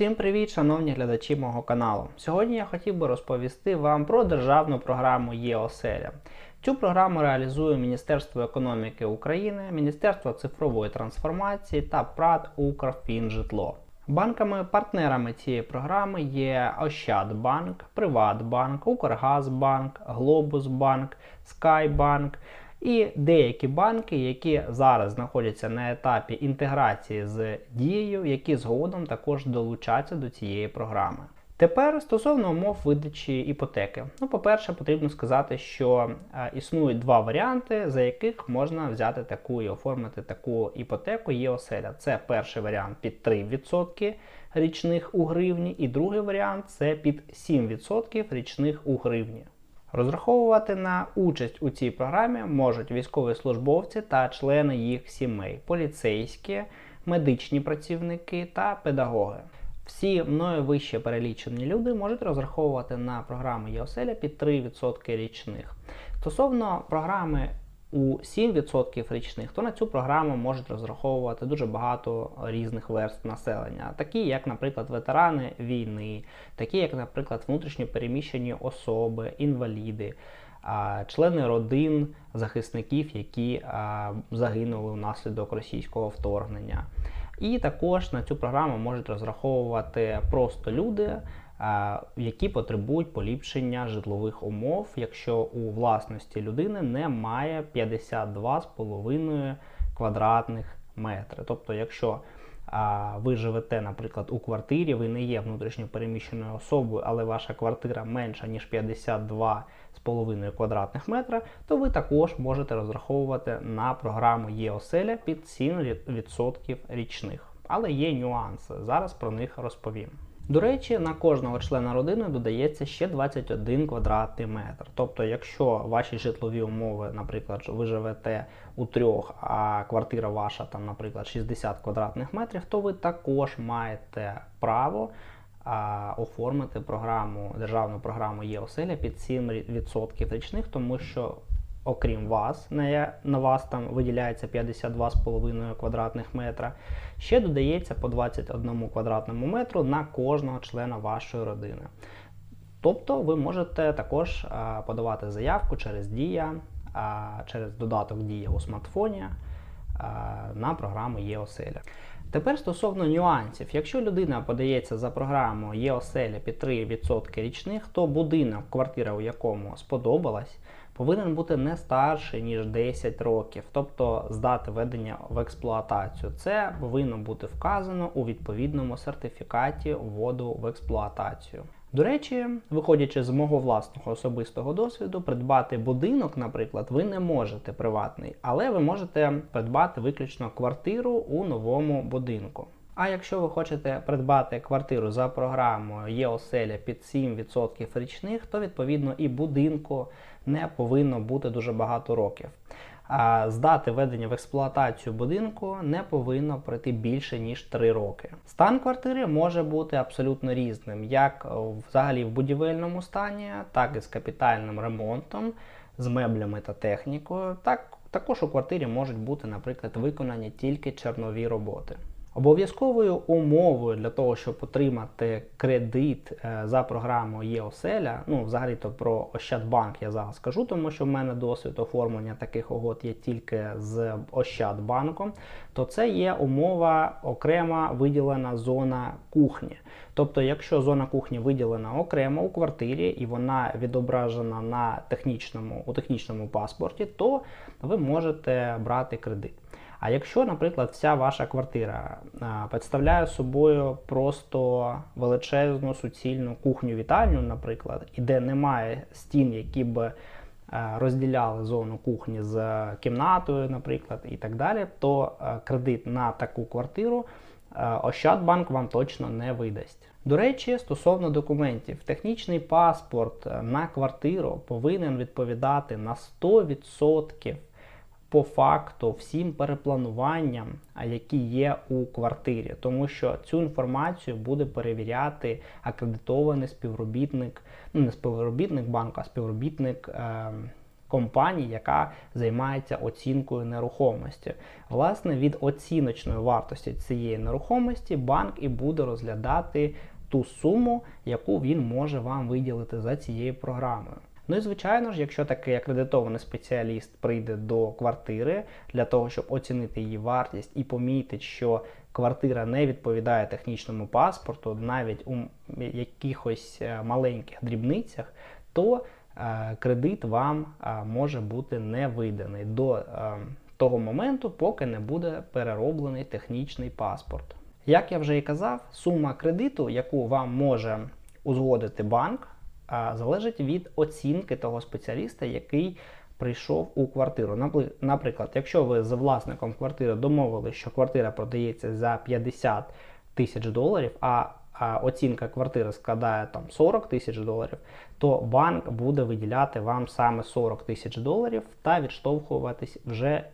Всім привіт, шановні глядачі мого каналу. Сьогодні я хотів би розповісти вам про державну програму ЄОСЕЛЯ. Цю програму реалізує Міністерство економіки України, Міністерство цифрової трансформації та ПРАД «Укрфінжитло». Банками-партнерами цієї програми є Ощадбанк, Приватбанк, Укргазбанк, Глобусбанк, Скайбанк і деякі банки, які зараз знаходяться на етапі інтеграції з дією, які згодом також долучаться до цієї програми. Тепер стосовно умов видачі іпотеки. Ну, по-перше, потрібно сказати, що е, існують два варіанти, за яких можна взяти таку і оформити таку іпотеку є оселя. Це перший варіант під 3% річних у гривні, і другий варіант це під 7% річних у гривні. Розраховувати на участь у цій програмі можуть військові службовці та члени їх сімей, поліцейські, медичні працівники та педагоги. Всі мною вище перелічені люди можуть розраховувати на програму ЄОСЕЛЯ під 3% річних. Стосовно програми у 7% річних, то на цю програму можуть розраховувати дуже багато різних верств населення, такі як, наприклад, ветерани війни, такі як, наприклад, внутрішньо переміщені особи, інваліди, члени родин захисників, які загинули внаслідок російського вторгнення. І також на цю програму можуть розраховувати просто люди, які потребують поліпшення житлових умов, якщо у власності людини немає 52,5 квадратних метри. Тобто, якщо ви живете, наприклад, у квартирі, ви не є внутрішньо переміщеною особою, але ваша квартира менша, ніж 52,5 квадратних метра, то ви також можете розраховувати на програму ЄОСЕЛЯ під 7% річних. Але є нюанси. Зараз про них розповім. До речі, на кожного члена родини додається ще 21 квадратний метр. Тобто, якщо ваші житлові умови, наприклад, ви живете у трьох, а квартира ваша, там, наприклад, 60 квадратних метрів, то ви також маєте право а, оформити програму, державну програму ЄОСЕЛЯ під 7% річних, тому що окрім вас, на, на вас там виділяється 52,5 квадратних метра, ще додається по 21 квадратному метру на кожного члена вашої родини. Тобто ви можете також а, подавати заявку через Дія, а, через додаток Дія у смартфоні а, на програму ЄОСЕЛЯ. Тепер стосовно нюансів, якщо людина подається за програмою ЄОСЕЛЯ під 3% річних, то будинок, квартира у якому сподобалась, повинен бути не старший, ніж 10 років, тобто здати введення в експлуатацію. Це повинно бути вказано у відповідному сертифікаті вводу в експлуатацію. До речі, виходячи з мого власного особистого досвіду, придбати будинок, наприклад, ви не можете приватний, але ви можете придбати виключно квартиру у новому будинку. А якщо ви хочете придбати квартиру за програмою ЄОСЕЛЯ під 7% річних, то відповідно і будинку не повинно бути дуже багато років. А здати введення в експлуатацію будинку не повинно пройти більше ніж 3 роки. Стан квартири може бути абсолютно різним, як взагалі в будівельному стані, так і з капітальним ремонтом, з меблями та технікою. Так, Також у квартирі можуть бути, наприклад, виконані тільки чернові роботи. Обов'язковою умовою для того, щоб отримати кредит е, за програмою ЄОСЕЛЯ, ну взагалі-то про Ощадбанк я зараз скажу, тому що в мене досвід оформлення таких угод є тільки з Ощадбанком, то це є умова окрема виділена зона кухні. Тобто, якщо зона кухні виділена окремо у квартирі і вона відображена на технічному, у технічному паспорті, то ви можете брати кредит. А якщо, наприклад, вся ваша квартира представляє собою просто величезну суцільну кухню-вітальню, наприклад, і де немає стін, які б розділяли зону кухні з кімнатою, наприклад, і так далі, то кредит на таку квартиру Ощадбанк вам точно не видасть. До речі, стосовно документів, технічний паспорт на квартиру повинен відповідати на 100% по факту всім переплануванням, які є у квартирі, тому що цю інформацію буде перевіряти акредитований співробітник, ну не співробітник банку, а співробітник е, компанії, яка займається оцінкою нерухомості. Власне, від оціночної вартості цієї нерухомості банк і буде розглядати ту суму, яку він може вам виділити за цією програмою. Ну і звичайно ж, якщо такий акредитований спеціаліст прийде до квартири для того, щоб оцінити її вартість і помітить, що квартира не відповідає технічному паспорту, навіть у якихось е, маленьких дрібницях, то е, кредит вам е, може бути не виданий до того моменту, поки не буде перероблений технічний паспорт. Як я вже і казав, сума кредиту, яку вам може узгодити банк, е, залежить від оцінки того спеціаліста, який прийшов у квартиру. Наприклад, якщо ви з власником квартири домовились, що квартира продається за 50 тисяч доларів, а а оцінка квартири складає там 40 тисяч доларів, то банк буде виділяти вам саме 40 тисяч доларів та відштовхуватись вже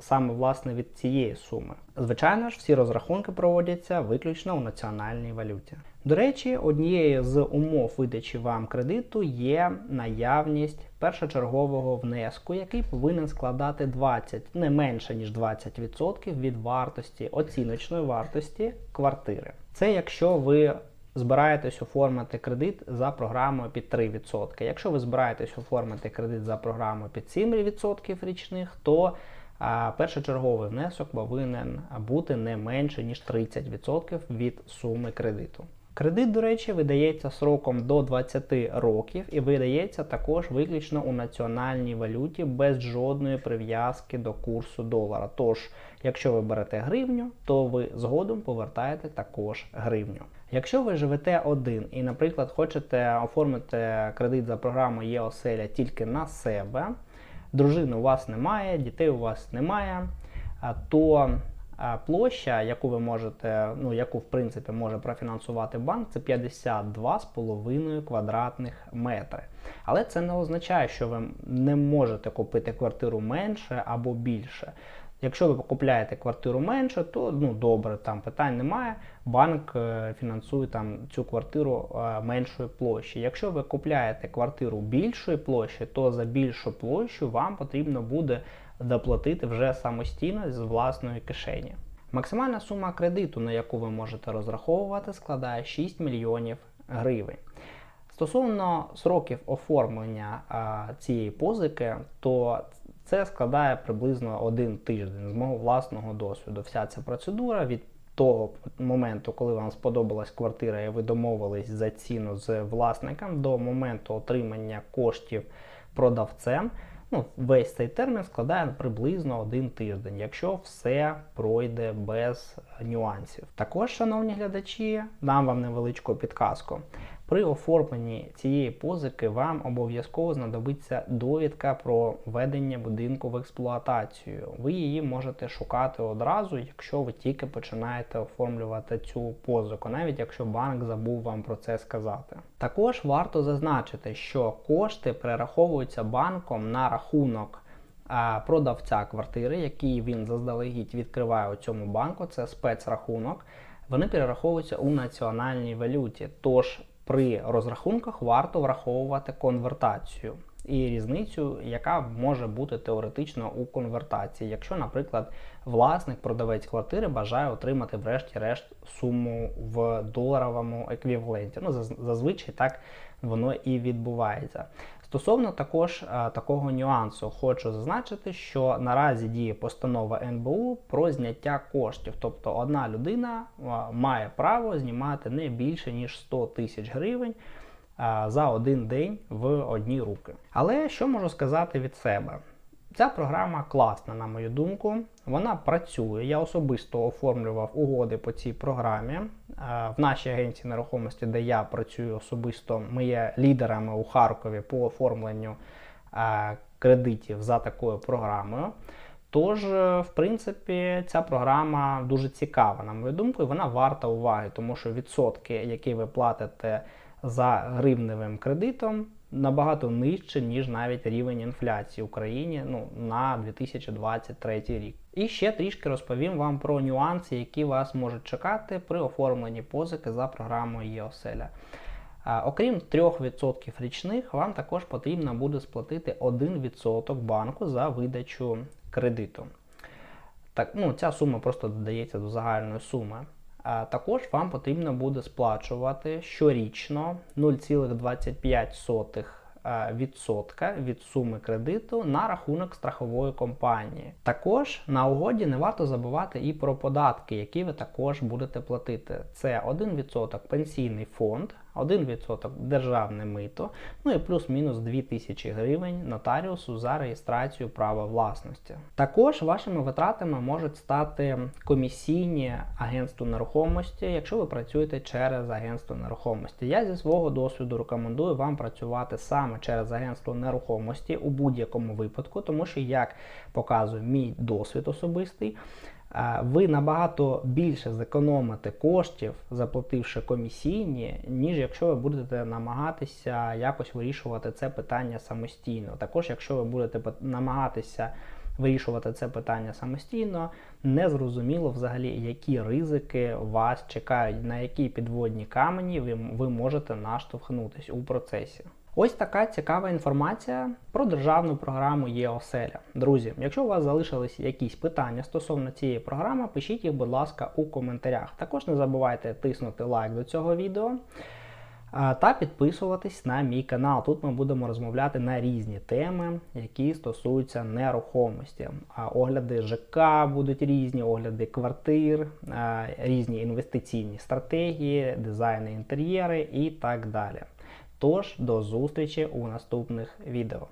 саме власне від цієї суми. Звичайно ж, всі розрахунки проводяться виключно у національній валюті. До речі, однією з умов видачі вам кредиту є наявність першочергового внеску, який повинен складати 20, не менше ніж 20% від вартості оціночної вартості квартири. Це якщо ви збираєтесь оформити кредит за програмою під 3%. Якщо ви збираєтесь оформити кредит за програмою під 7% річних, то а першочерговий внесок повинен бути не менше ніж 30% від суми кредиту. Кредит, до речі, видається сроком до 20 років і видається також виключно у національній валюті без жодної прив'язки до курсу долара. Тож, якщо ви берете гривню, то ви згодом повертаєте також гривню. Якщо ви живете один і, наприклад, хочете оформити кредит за програмою ЄОСЕЛЯ тільки на себе, дружини у вас немає, дітей у вас немає, то площа, яку ви можете, ну яку в принципі може профінансувати банк, це 52,5 квадратних метри. Але це не означає, що ви не можете купити квартиру менше або більше. Якщо ви купляєте квартиру менше, то ну добре, там питань немає. Банк е, фінансує там цю квартиру е, меншої площі. Якщо ви купляєте квартиру більшої площі, то за більшу площу вам потрібно буде доплатити вже самостійно з власної кишені. Максимальна сума кредиту, на яку ви можете розраховувати, складає 6 мільйонів гривень. Стосовно сроків оформлення а, цієї позики, то це складає приблизно один тиждень з мого власного досвіду. Вся ця процедура від того моменту, коли вам сподобалась квартира, і ви домовились за ціну з власником, до моменту отримання коштів продавцем. Ну, весь цей термін складає приблизно один тиждень, якщо все пройде без нюансів. Також, шановні глядачі, дам вам невеличку підказку. При оформленні цієї позики вам обов'язково знадобиться довідка про введення будинку в експлуатацію. Ви її можете шукати одразу, якщо ви тільки починаєте оформлювати цю позику, навіть якщо банк забув вам про це сказати. Також варто зазначити, що кошти перераховуються банком на рахунок продавця квартири, який він заздалегідь відкриває у цьому банку, це спецрахунок. Вони перераховуються у національній валюті. Тож при розрахунках варто враховувати конвертацію і різницю, яка може бути теоретично у конвертації, якщо, наприклад, власник, продавець квартири бажає отримати, врешті-решт, суму в доларовому еквіваленті. Ну, зазвичай так воно і відбувається. Стосовно також а, такого нюансу, хочу зазначити, що наразі діє постанова НБУ про зняття коштів. Тобто одна людина а, має право знімати не більше ніж 100 тисяч гривень а, за один день в одні руки. Але що можу сказати від себе? Ця програма класна, на мою думку. Вона працює. Я особисто оформлював угоди по цій програмі. В нашій агенції нерухомості, де я працюю особисто, ми є лідерами у Харкові по оформленню кредитів за такою програмою. Тож, в принципі, ця програма дуже цікава, на мою думку, і вона варта уваги, тому що відсотки, які ви платите за гривневим кредитом, набагато нижче, ніж навіть рівень інфляції в Україні ну, на 2023 рік. І ще трішки розповім вам про нюанси, які вас можуть чекати при оформленні позики за програмою ЄОСЕЛЯ. Окрім 3% річних, вам також потрібно буде сплатити 1% банку за видачу кредиту. Так, ну, ця сума просто додається до загальної суми. Також вам потрібно буде сплачувати щорічно 0,25%. відсотка від суми кредиту на рахунок страхової компанії. Також на угоді не варто забувати і про податки, які ви також будете платити. Це 1% пенсійний фонд, 1% державне мито, ну і плюс-мінус 2000 гривень нотаріусу за реєстрацію права власності. Також вашими витратами можуть стати комісійні агентству нерухомості, якщо ви працюєте через агентство нерухомості. Я зі свого досвіду рекомендую вам працювати саме через агентство нерухомості у будь-якому випадку, тому що, як показує мій досвід особистий, ви набагато більше зекономите коштів, заплативши комісійні, ніж якщо ви будете намагатися якось вирішувати це питання самостійно. Також, якщо ви будете намагатися вирішувати це питання самостійно, не зрозуміло взагалі, які ризики вас чекають, на які підводні камені ви, ви можете наштовхнутись у процесі. Ось така цікава інформація про державну програму ЄОСЕЛЯ. Друзі, якщо у вас залишились якісь питання стосовно цієї програми, пишіть їх, будь ласка, у коментарях. Також не забувайте тиснути лайк до цього відео та підписуватись на мій канал. Тут ми будемо розмовляти на різні теми, які стосуються нерухомості. Огляди ЖК будуть різні, огляди квартир, різні інвестиційні стратегії, дизайни інтер'єри і так далі. Тож до зустрічі у наступних відео.